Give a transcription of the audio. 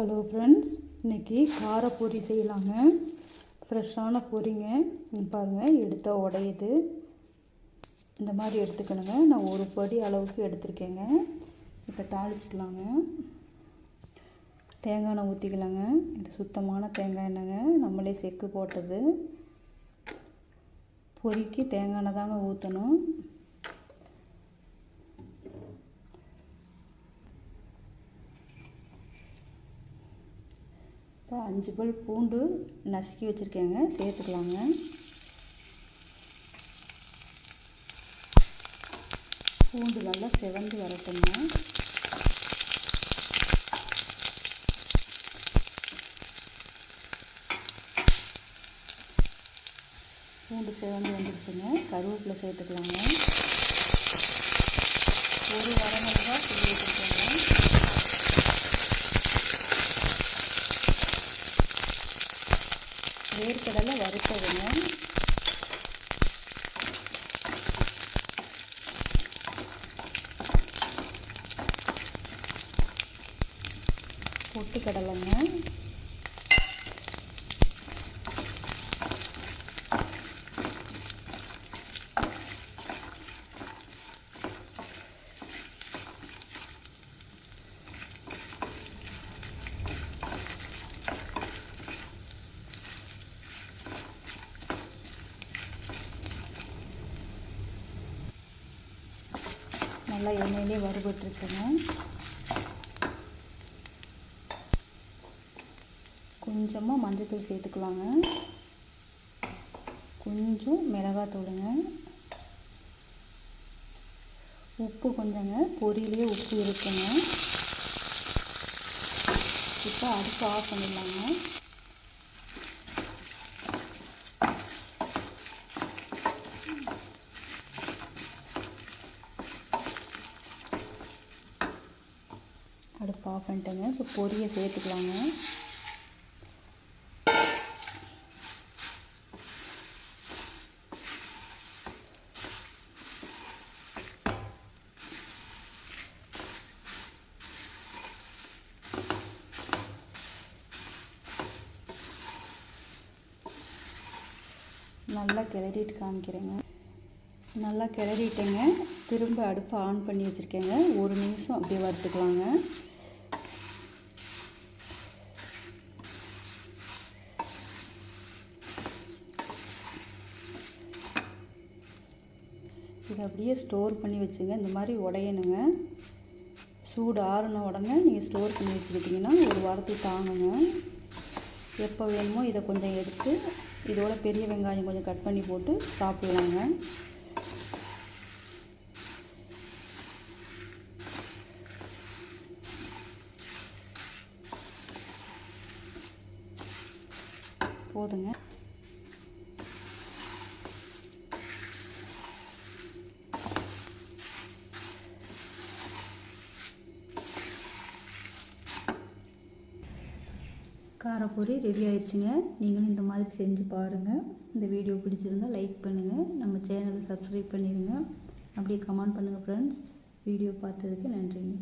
Hello friends இன்றைக்கி காரப்பொரி செய்யலாங்க. ஃப்ரெஷ்ஷான பொரிங்க. பாருங்கள் எடுத்த உடையுது. இந்த மாதிரி எடுத்துக்கணுங்க. நான் ஒரு படி அளவுக்கு எடுத்துருக்கேங்க. இப்போ தாளிச்சிக்கலாங்க. தேங்காய் எண்ணெய் ஊற்றிக்கலாங்க இது சுத்தமான தேங்காய் எண்ணெய்ங்க. நம்மளே செக்கு போட்டது. பொரிக்கு தேங்காய் எண்ணெய் தாங்க ஊற்றணும் இப்போ அஞ்சு பல் பூண்டு நசுக்கி வச்சுருக்கேங்க சேர்த்துக்கலாங்க. பூண்டு நல்லா செவந்து வரட்டுங்க. பூண்டு செவந்து வந்துடுச்சுங்க கருவேப்பிலை சேர்த்துக்கலாங்க. ஒரு வாரம் கிள்ளி வச்சுருக்கேங்க வேர்க்கடலை வறுத்ததுங்க. பொட்டுக்கடலைங்க. நல்லா எண்ணெயிலே வறுபட்டுருச்சுங்க கொஞ்சமாக மஞ்சத்தூள் சேர்த்துக்கலாங்க. கொஞ்சம் மிளகாத்தூளுங்க உப்பு கொஞ்சங்க பொரியிலே உப்பு இருக்குங்க. இப்போ அடுப்பு ஆஃப் பண்ணிடலாங்க. அடுப்பு ஆஃப் பண்ணிட்டேங்க. இப்போ பொரியை சேர்த்துக்கலாங்க. நல்லா கிளறிட்டு காமிக்கிறேங்க. நல்லா கிளறிட்டேங்க. திரும்ப அடுப்பை ஆன் பண்ணி வச்சுருக்கேங்க. ஒரு நிமிஷம் அப்படியே வறுத்துக்கலாங்க. இதை அப்படியே ஸ்டோர் பண்ணி வச்சுங்க. இந்த மாதிரி உடையணுங்க. சூடு ஆறின உடனே நீங்கள் ஸ்டோர் பண்ணி வச்சுக்கிட்டிங்கன்னா ஒரு வாரத்துக்கு தாங்குங்க. எப்போ வேணுமோ இதை கொஞ்சம் எடுத்து இதோட பெரிய வெங்காயம் கொஞ்சம் கட் பண்ணி போட்டு சாப்பிட்லாங்க. போதுங்க. காரப்பொரி ரெடி ஆயிடுச்சுங்க. நீங்களும் இந்த மாதிரி செஞ்சு பாருங்கள் இந்த வீடியோ பிடிச்சிருந்தால் லைக் பண்ணுங்கள் நம்ம சேனலை சப்ஸ்கிரைப் பண்ணிடுங்க அப்படியே கமெண்ட் பண்ணுங்கள் ஃப்ரெண்ட்ஸ் வீடியோ பார்த்ததுக்கு நன்றிங்க.